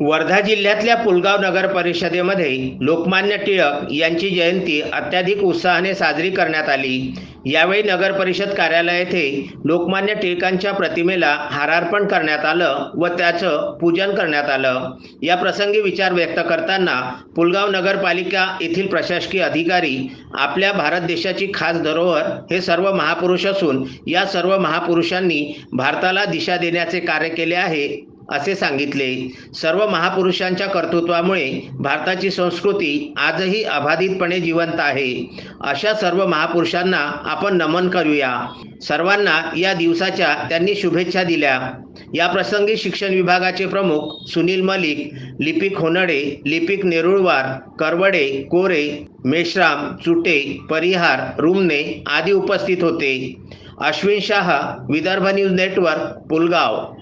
वर्धा जिल्ह्यातल्या पुलगाव नगर परिषदेमध्ये लोकमान्य टिळक यांची जयंती अत्याधिक उत्साहाने साजरी करण्यात आली. यावेळी नगर परिषद कार्यालय येथे लोकमान्य टिळकांच्या प्रतिमेला हारार्पण करण्यात आलं व त्याचं पूजन करण्यात आलं. या प्रसंगी विचार व्यक्त करताना पुलगाव नगरपालिका येथील प्रशासकीय अधिकारी आपल्या भारत देशाची खास धरोहर हे सर्व महापुरुष असून या सर्व महापुरुषांनी भारताला दिशा देण्याचे कार्य केले आहे. असे सांगितले. सर्व महापुरुषांच्या कर्तृत्वामुळे भारताची संस्कृती आजही अबाधितपणे जिवंत आहे. अशा सर्व महापुरुषांना आपण नमन करूया. सर्वांना या दिवसाच्या त्यांनी शुभेच्छा दिल्या. या प्रसंगी शिक्षण विभागाचे प्रमुख सुनील मलिक लिपिक होनडे लिपिक नेरुळवार करवडे कोरे मेश्राम चुटे परिहार रुमने आदी उपस्थित होते. Ashwin Shah Vidarbha news network Pulgaon.